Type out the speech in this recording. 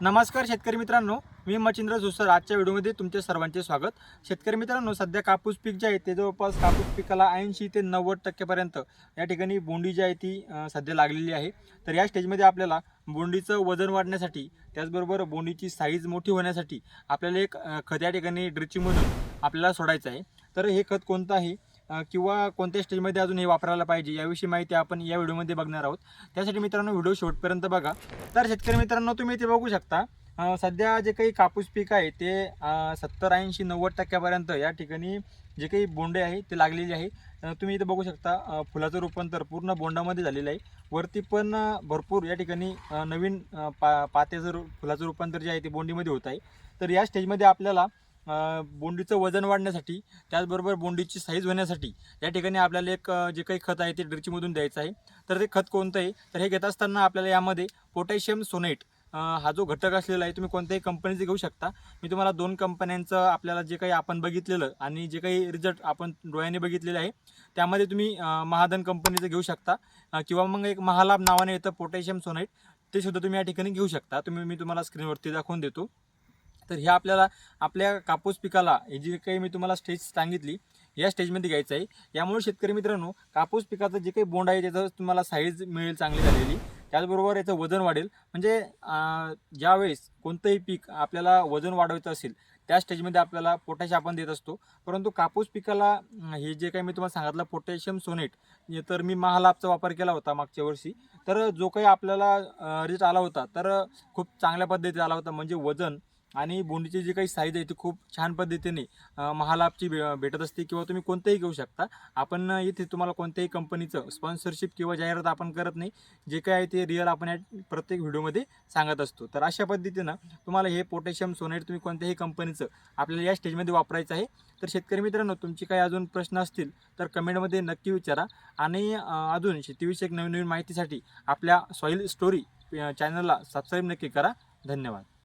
नमस्कार शेतकरी मित्रांनो मी मचिंद्र जोसर. आजच्या व्हिडिओमध्ये तुमचे सर्वांचे स्वागत. शेतकरी मित्रांनो सध्या कापूस पीक जे आहे ते जवळपास कापूस पिकाला ऐंशी ते नव्वद टक्केपर्यंत या ठिकाणी बोंडी जी आहे ती सध्या लागलेली आहे. तर या स्टेजमध्ये आपल्याला बोंडीचं वजन वाढण्यासाठी त्याचबरोबर बोंडीची साईज मोठी होण्यासाठी आपल्याला एक खत या ठिकाणी ड्रिचिंगमधून आपल्याला सोडायचं आहे. तर हे खत कोणतं आहे? किंवा कोणत्या स्टेजमध्ये अजून हे वापरायला पाहिजे याविषयी माहिती आपण या व्हिडिओमध्ये बघणार आहोत. त्यासाठी मित्रांनो व्हिडिओ शेवटपर्यंत बघा. तर शेतकरी मित्रांनो तुम्ही इथे बघू शकता सध्या जे काही कापूस पीक आहे ते सत्तर ऐंशी नव्वद टक्क्यापर्यंत या ठिकाणी जे काही बोंडे आहे ते लागलेले आहे. तुम्ही इथे बघू शकता फुलाचं रूपांतर पूर्ण बोंडामध्ये झालेलं आहे. वरती पण भरपूर या ठिकाणी नवीन पा पात्याचं फुलाचं रूपांतर जे आहे ते बोंडीमध्ये होत आहे. तर या स्टेजमध्ये आपल्याला बोंडीचं वजन वाढण्यासाठी त्याचबरोबर बोंडीची साईज होण्यासाठी या ठिकाणी आपल्याला एक जे काही खत आहे ते ड्रिचीमधून द्यायचं आहे. तर ते खत कोणतं आहे? तर हे घेत असताना आपल्याला यामध्ये पोटॅशियम सोनेट हा जो घटक असलेला आहे तुम्ही कोणत्याही कंपनीचे घेऊ शकता. मी तुम्हाला दोन कंपन्यांचं आपल्याला जे काही आपण बघितलेलं आणि जे काही रिझल्ट आपण डोळ्याने बघितलेलं आहे त्यामध्ये तुम्ही महाधन कंपनीचं घेऊ शकता. किंवा मग एक महालाभ नावाने येतं पोटॅशियम सोनाईट ते सुद्धा तुम्ही या ठिकाणी घेऊ शकता. तुम्ही मी तुम्हाला स्क्रीनवरती दाखवून देतो. तर हे आपल्याला आपल्या कापूस पिकाला हे जी काही मी तुम्हाला स्टेज सांगितली या स्टेजमध्ये घ्यायचं आहे. यामुळे शेतकरी मित्रांनो कापूस पिकाचं जे काही बोंड आहे त्याचं तुम्हाला साईज मिळेल चांगली झालेली. त्याचबरोबर याचं वजन वाढेल. म्हणजे ज्यावेळेस कोणतंही पीक आपल्याला वजन वाढवायचं असेल त्या स्टेजमध्ये आपल्याला पोटॅश आपण देत असतो. परंतु कापूस पिकाला हे जे काही मी तुम्हाला सांगितलं पोटॅशियम सोनेट तर मी महालाभचा वापर केला होता मागच्या वर्षी. तर जो काही आपल्याला रिझल्ट आला होता तर खूप चांगल्या पद्धतीत आला होता. म्हणजे वजन आणि बोंडीचे जे काही साईज आहे ती खूप छान पद्धतीने महालाभची भे भेटत असते किंवा तुम्ही कोणतंही घेऊ शकता. आपण इथे तुम्हाला कोणत्याही कंपनीचं स्पॉन्सरशिप किंवा जाहिरात आपण करत नाही. जे काय आहे ते रिअल आपण या प्रत्येक व्हिडिओमध्ये सांगत असतो. तर अशा पद्धतीनं तुम्हाला हे पोटॅशियम सोनेट तुम्ही कोणत्याही कंपनीचं आपल्याला या स्टेजमध्ये वापरायचं आहे. तर शेतकरी मित्रांनो तुमचे काही अजून प्रश्न असतील तर कमेंटमध्ये नक्की विचारा. आणि अजून शेतीविषयक नवीन नवीन माहितीसाठी आपल्या सॉईल स्टोरी चॅनलला सबस्क्राईब नक्की करा. धन्यवाद.